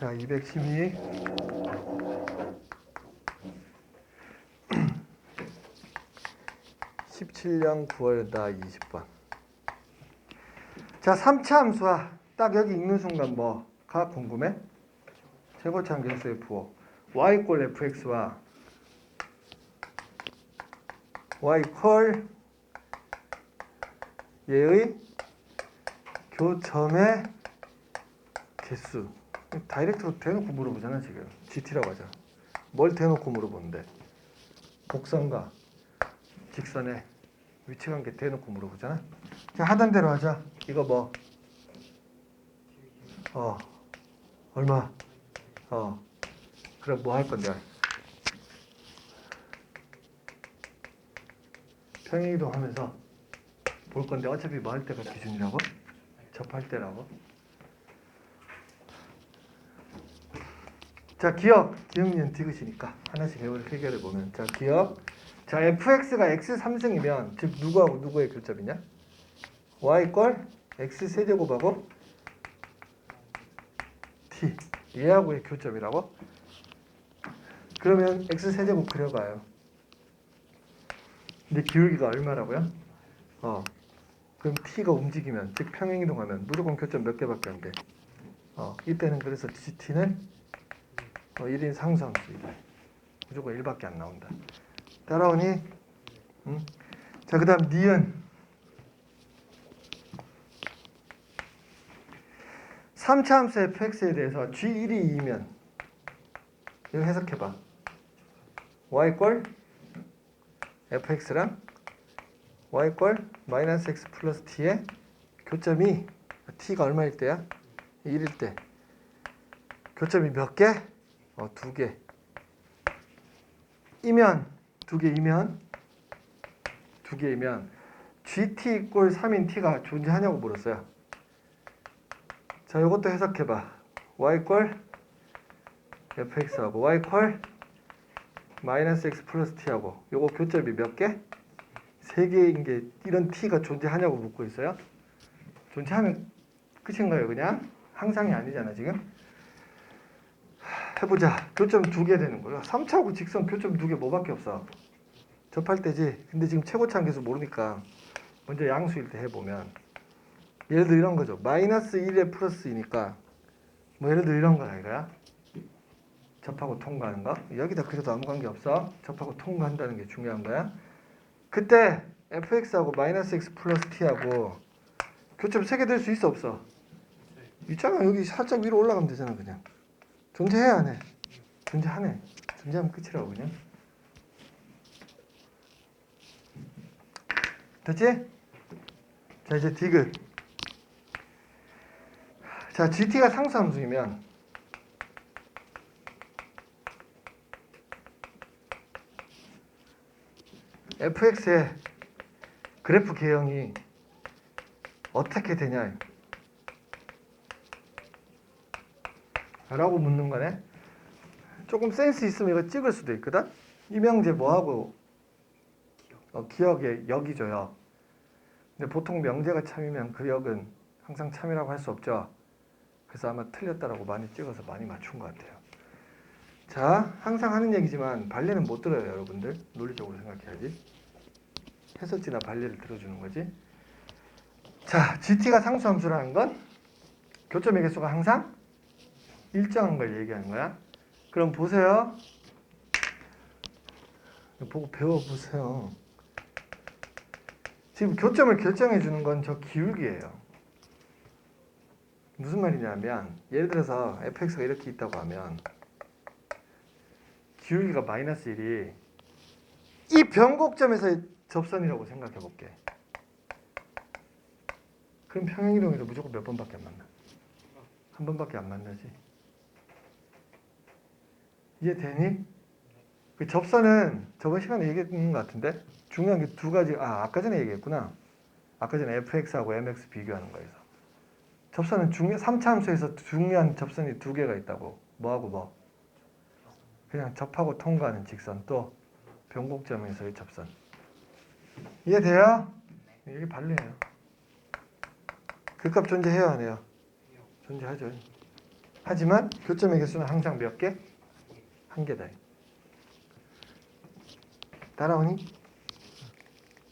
자, 212. (17년 9월 다 20번) 자 3차 함수와 딱 여기 읽는 순간 뭐가? 궁금해? 함수의 부호. y 꼴 fx와 y 콜 얘의 교점의 개수 다이렉트로 대놓고 물어보잖아 지금. GT라고 하잖아. 뭘 대놓고 물어보는데? 곡선과 직선의 위치관계 대놓고 물어보잖아. 자 하던 대로 하자. 이거 뭐? 어, 얼마? 어. 그럼 뭐 할 건데? 평행이동 하면서 볼 건데 어차피 뭐 할 때가 기준이라고? 접할 때라고 자 기억. 기억년 디귿이니까 하나씩 해결- 해결해 보면. 자 기억. 자 fx가 x 3승이면 즉 누구하고 누구의 교점이냐? y 꼴 x 세제곱하고 t. 얘하고의 교점이라고? 그러면 x 세제곱 그려봐요. 근데 기울기가 얼마라고요? 어. 그럼 t가 움직이면 즉 평행 이동하면 무조건 교점 몇 개밖에 안 돼. 어 이때는 그래서 gt는 어, 1인 상수함수 이거 무조건 1밖에 안 나온다. 따라오니? 응? 자 그 다음 니은 3차 함수 fx에 대해서 g1이 2면 이거 해석해봐. y 꼴 fx랑 y 꼴 마이너스 x 플러스 t의 교점이 t가 얼마일 때야? 1일 때 교점이 몇 개? 어, 두 개. 이면 두 개이면 두 개이면 gt 꼴 3인 t가 존재하냐고 물었어요. 자, 이것도 해석해 봐. y 꼴 fx하고 y 꼴 마이너스 x 플러스 t하고 요거 교점이 몇 개? 세 개인 게 이런 t가 존재하냐고 묻고 있어요. 존재하면 끝인가요, 그냥? 항상이 아니잖아, 지금. 하, 해보자. 교점 두 개 되는 거예요. 3차하고 직선 교점 두 개 뭐밖에 없어. 접할 때지. 근데 지금 최고차 계수 모르니까 먼저 양수일 때 해보면 예를 들어 이런 거죠. 마이너스 1에 플러스이니까 뭐 예를 들어 이런 거야, 이거야. 접하고 통과하는 거. 여기다 그래도 아무 관계 없어. 접하고 통과한다는 게 중요한 거야. 그때 fx하고 마이너스 x 플러스 t하고 교점 세개될 수 있어 없어? 있잖아 여기 살짝 위로 올라가면 되잖아 그냥 존재해 안 해? 존재하네 존재하면 끝이라고 그냥 됐지? 자 이제 디귿 자 gt가 상수함수이면 fx의 그래프 개형이 어떻게 되냐 라고 묻는 거네. 조금 센스 있으면 이거 찍을 수도 있거든? 이명재 뭐하고 어, 기억에 역이 줘요. 근데 보통 명재가 참이면 그 역은 항상 참이라고 할 수 없죠. 그래서 아마 틀렸다라고 많이 찍어서 많이 맞춘 것 같아요. 자 항상 하는 얘기지만 발레는 못 들어요 여러분들. 논리적으로 생각해야지. 해설지나 발레를 들어주는 거지. 자 GT가 상수함수라는 건 교점의 개수가 항상 일정한 걸 얘기하는 거야 그럼 보세요 보고 배워보세요 지금 교점을 결정해 주는 건 저 기울기예요 무슨 말이냐면 예를 들어서 fx가 이렇게 있다고 하면 기울기가 마이너스 1이 이 변곡점에서의 접선이라고 생각해 볼게. 그럼 평행이동에서 무조건 몇 번밖에 안 만나? 한 번밖에 안 만나지. 이해 되니? 그 접선은 저번 시간에 얘기했던 것 같은데 중요한 게 두 가지. 아 아까 전에 얘기했구나. 아까 전에 fx하고 mx 비교하는 거에서 접선은 중요 3차 함수에서 중요한 접선이 두 개가 있다고. 뭐하고 뭐? 그냥 접하고 통과하는 직선 또 변곡점에서의 접선. 이해돼요? 이게 발레예요. 그값 존재해요 안 해요? 존재하죠. 하지만 교점의 개수는 항상 몇 개? 한 개다. 따라오니?